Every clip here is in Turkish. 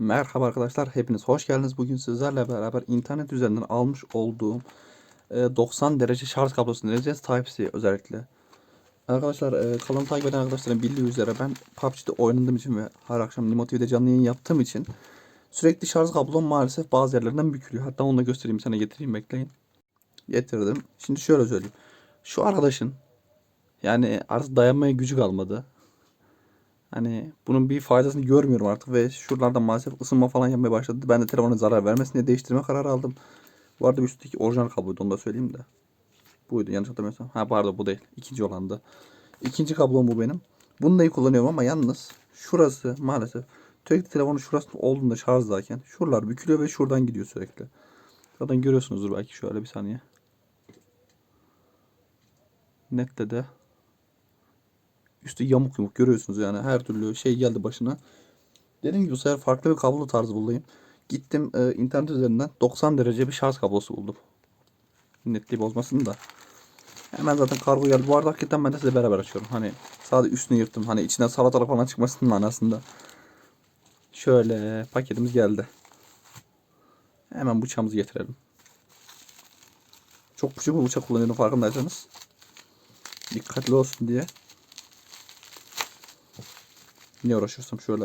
Merhaba arkadaşlar, hepiniz hoş geldiniz. Bugün sizlerle beraber internet üzerinden almış olduğum e, 90 derece şarj kablosunu deneyeceğiz. Type-C özellikle. Arkadaşlar, e, kanalı takip eden arkadaşların bildiği üzere ben PUBG'de oynadığım için ve her akşam Nimo TV'de canlı yayın yaptığım için sürekli şarj kablom maalesef bazı yerlerden bükülüyor. Hatta onu da göstereyim sana getireyim bekleyin. Getirdim. Şimdi şöyle söyleyeyim. Şu arkadaşın yani artık dayanmaya gücü kalmadı. Hani bunun bir faydasını görmüyorum artık ve şuralarda maalesef ısınma falan yapmaya başladı. Ben de telefona zarar vermesin diye değiştirme kararı aldım. Bu arada üstteki orijinal kabloydu onu da söyleyeyim de. Buydu yanlış hatırlamıyorsam. Ha pardon bu değil. İkinci olandı. İkinci kablom bu benim. Bunu da iyi kullanıyorum ama yalnız şurası maalesef sürekli telefonun şurası olduğunda şarjdayken şuralar bükülüyor ve şuradan gidiyor sürekli. Zaten görüyorsunuzdur belki şöyle bir saniye. Nette de üstü yamuk yumuk görüyorsunuz yani her türlü şey geldi başına. Dediğim gibi bu sefer farklı bir kablo tarzı bulayım. Gittim e, internet üzerinden 90 derece bir şarj kablosu buldum. Netliği bozmasın da. Hemen zaten kargo geldi. Bu arada hakikaten ben de size beraber açıyorum. Hani sadece üstünü yırttım. Hani içinden salatalık falan çıkmasının manasında. Şöyle paketimiz geldi. Hemen bıçağımızı getirelim. Çok küçük bir bıçak kullanıyorum farkındaysanız. Dikkatli olsun diye. Niye uğraşırsam şöyle.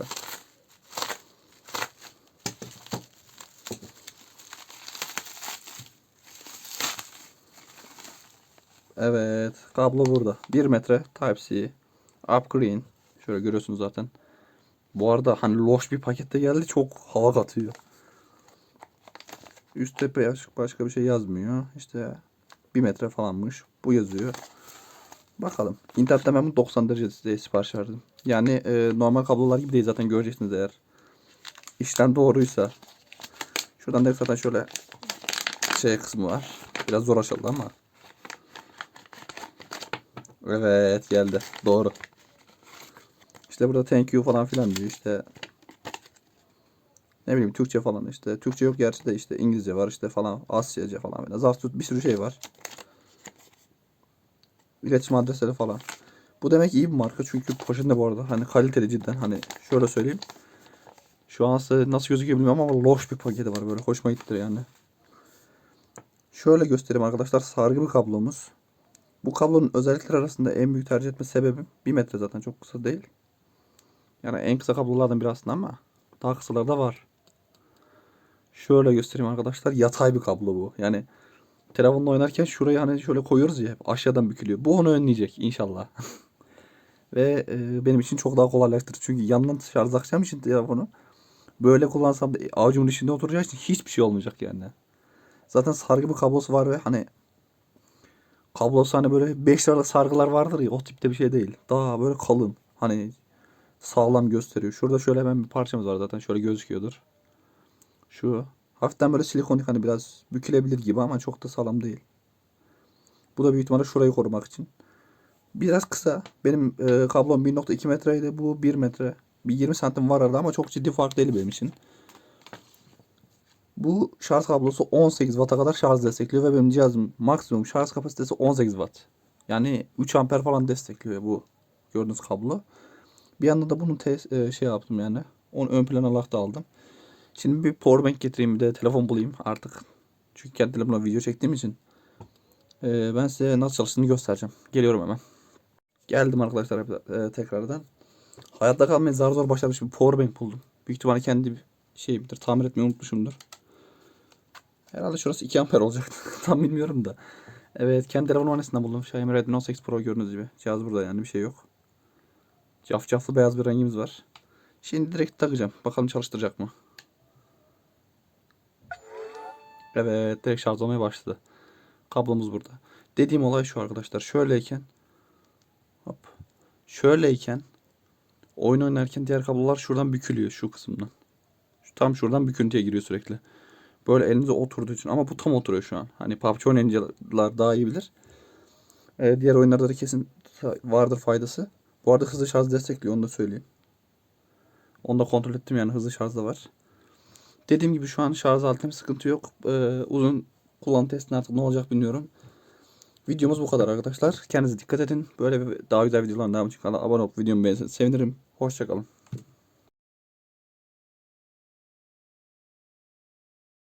Evet. Kablo burada. 1 metre Type-C. Up green. Şöyle görüyorsunuz zaten. Bu arada hani loş bir pakette geldi. Çok hava katıyor. Üst tepe başka bir şey yazmıyor. İşte 1 metre falanmış. Bu yazıyor. Bakalım. İnternetten ben bunu 90 derece sipariş verdim. Yani e, normal kablolar gibi değil zaten göreceksiniz eğer. İşlem doğruysa. Şuradan da zaten şöyle şey kısmı var. Biraz zor açıldı ama. Evet geldi. Doğru. İşte burada thank you falan filan diyor işte. Ne bileyim Türkçe falan işte. Türkçe yok gerçi de işte İngilizce var işte falan. Asyaca falan. Böyle. Zaftut bir sürü şey var. İletişim adresleri falan. Bu demek iyi bir marka çünkü poşetinde bu arada hani kaliteli cidden hani şöyle söyleyeyim. Şu an size nasıl gözüküyor bilmiyorum ama loş bir paketi var böyle hoşuma gitti yani. Şöyle göstereyim arkadaşlar sargı bir kablomuz. Bu kablonun özellikleri arasında en büyük tercih etme sebebim 1 metre zaten çok kısa değil. Yani en kısa kablolardan biri aslında ama daha kısaları da var. Şöyle göstereyim arkadaşlar yatay bir kablo bu. Yani telefonla oynarken şurayı hani şöyle koyuyoruz ya aşağıdan bükülüyor. Bu onu önleyecek inşallah. Ve e, benim için çok daha kolaylaştırır. Çünkü yandan şarj takacağım için telefonu böyle kullansam da avucumun içinde oturacağı için hiçbir şey olmayacak yani. Zaten sargı bir kablosu var ve hani kablosu hani böyle 5 liralık sargılar vardır ya o tipte bir şey değil. Daha böyle kalın. Hani sağlam gösteriyor. Şurada şöyle hemen bir parçamız var zaten şöyle gözüküyordur. Şu hafiften böyle silikonik hani biraz bükülebilir gibi ama çok da sağlam değil. Bu da büyük ihtimalle şurayı korumak için. Biraz kısa. Benim e, kablom 1.2 metreydi. Bu 1 metre. Bir 20 santim var arada ama çok ciddi fark değil benim için. Bu şarj kablosu 18 Watt'a kadar şarj destekliyor ve benim cihazım maksimum şarj kapasitesi 18 Watt. Yani 3 amper falan destekliyor bu gördüğünüz kablo. Bir yandan da bunu test, e, şey yaptım yani. Onu ön plana da aldım. Şimdi bir powerbank getireyim bir de telefon bulayım artık. Çünkü kendi telefonumla video çektiğim için. E, ben size nasıl çalıştığını göstereceğim. Geliyorum hemen. Geldim arkadaşlar e, tekrardan. Hayatta kalmayı zar zor başarmış bir powerbank buldum. Büyük ihtimalle kendi şeyimdir. Tamir etmeyi unutmuşumdur. Herhalde şurası 2 amper olacak. Tam bilmiyorum da. Evet kendi telefon annesinden buldum. Xiaomi Redmi Note 8 Pro gördüğünüz gibi. Cihaz burada yani bir şey yok. Cafcaflı beyaz bir rengimiz var. Şimdi direkt takacağım. Bakalım çalıştıracak mı? Evet direkt şarj olmaya başladı. Kablomuz burada. Dediğim olay şu arkadaşlar. Şöyleyken hop. Şöyleyken oyun oynarken diğer kablolar şuradan bükülüyor şu kısımdan. Şu, tam şuradan büküntüye giriyor sürekli. Böyle elinize oturduğu için ama bu tam oturuyor şu an. Hani PUBG oynayanlar daha iyi bilir. Ee, diğer oyunlarda da kesin vardır faydası. Bu arada hızlı şarj destekliyor onu da söyleyeyim. Onu da kontrol ettim yani hızlı şarj da var. Dediğim gibi şu an şarj aletinde sıkıntı yok. Ee, uzun kullanım testinde artık ne olacak bilmiyorum. Videomuz bu kadar arkadaşlar. Kendinize dikkat edin. Böyle bir daha güzel videoların devamı için kanala abone olup videomu beğenirseniz sevinirim. Hoşçakalın.